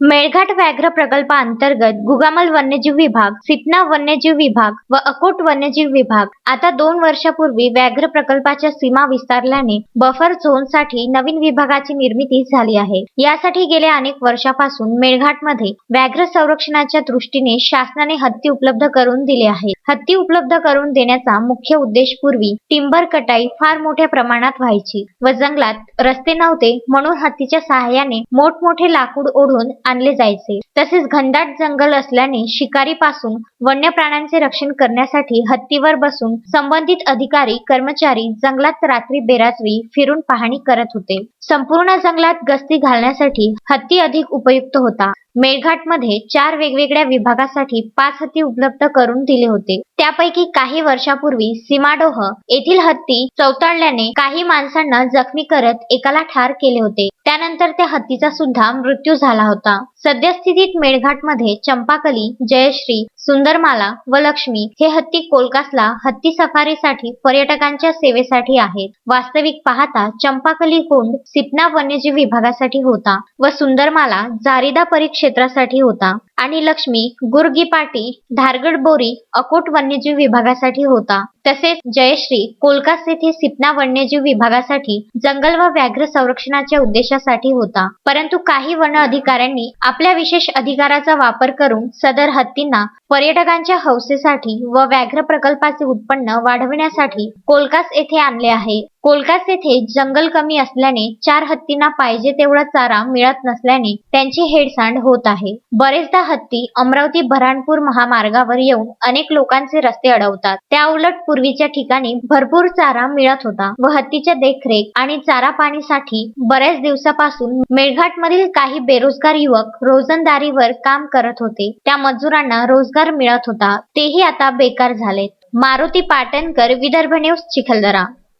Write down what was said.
मेळघाट व्याघ्र प्रकल्पाअंतर्गत गुगामल वन्यजीव विभाग सिपना वन्यजीव विभाग व अकोट वन्यजीव विभाग आता दोन वर्षापूर्वी व्याघ्र प्रकल्पाच्या सीमा विस्तारल्याने बफर झोनसाठी नवीन विभागाची निर्मिती झाली आहे. यासाठी गेल्या अनेक वर्षापासून मेळघाटमध्ये व्याघ्र संरक्षणाच्या दृष्टीने शासनाने हत्ती उपलब्ध करून दिले आहे हत्ती उपलब्ध करून देण्याचा मुख्य उद्देश पूर्वी टिंबर कटाई फार मोठ्या प्रमाणात व्हायची. व जंगलात रस्ते नव्हते म्हणून हत्तीच्या सहाय्याने मोठमोठे लाकूड ओढून आणले जायचे. तसेच घनदाट जंगल असल्याने शिकारीपासून वन्य प्राण्यांचे रक्षण करण्यासाठी हत्तीवर बसून संबंधित अधिकारी कर्मचारी जंगलात रात्री बेरात्री फिरून पाहणी करत होते. संपूर्ण जंगलात गस्ती घालण्यासाठी हत्ती अधिक उपयुक्त होता. मेळघाटमध्ये चार वेगवेगळ्या विभागासाठी पाच हत्ती उपलब्ध करून दिले होते. त्यापैकी काही वर्षापूर्वी सीमाडोह येथील हत्ती चवताळल्याने काही माणसांना जखमी करत एकाला ठार केले होते. त्यानंतर त्या हत्तीचा सुद्धा मृत्यू झाला होता. सद्यस्थितीत मेळघाटमध्ये चंपाकली जयश्री सुंदरमाला व लक्ष्मी हे हत्ती कोलकासला हत्ती सफारीसाठी पर्यटकांच्या सेवेसाठी आहेत. वास्तविक पाहता चंपाकली कोंड सिपना वन्यजीव विभागासाठी होता व सुंदरमाला जारिदा परिक्षेत्रासाठी होता आणि लक्ष्मी गुरगीपाटी धारगड बोरी अकोट वन्यजीव विभागासाठी होता. तसेच जयश्री कोलकास येथे सिपना वन्यजीव विभागासाठी जंगल व व्याघ्र संरक्षणाच्या उद्देशासाठी होता. परंतु काही वन अधिकाऱ्यांनी आपल्या विशेष अधिकाराचा वापर करून सदर हत्तींना पर्यटकांच्या हौसेसाठी व व्याघ्र प्रकल्पाचे उत्पन्न वाढविण्यासाठी कोलकास येथे आणले आहे. कोलकास येथे जंगल कमी असल्याने चार हत्तींना पाहिजे तेवढा चारा मिळत नसल्याने त्यांची हेडसांड होत आहे. बरेचदा हत्ती अमरावती बऱ्हाणपूर महामार्गावर येऊन अनेक लोकांचे रस्ते अडवतात. त्या उलट पूर्वीच्या ठिकाणी भरपूर चारा मिळत होता व हत्तीच्या देखरेख आणि चारा पाणीसाठी बऱ्याच दिवसापासून मेळघाटमधील काही बेरोजगार युवक रोजंदारीवर काम करत होते. त्या मजुरांना रोजगार मिळत होता. तेही आता बेकार झालेत. मारुती पाटणकर विदर्भ न्यूज चिखलदरा.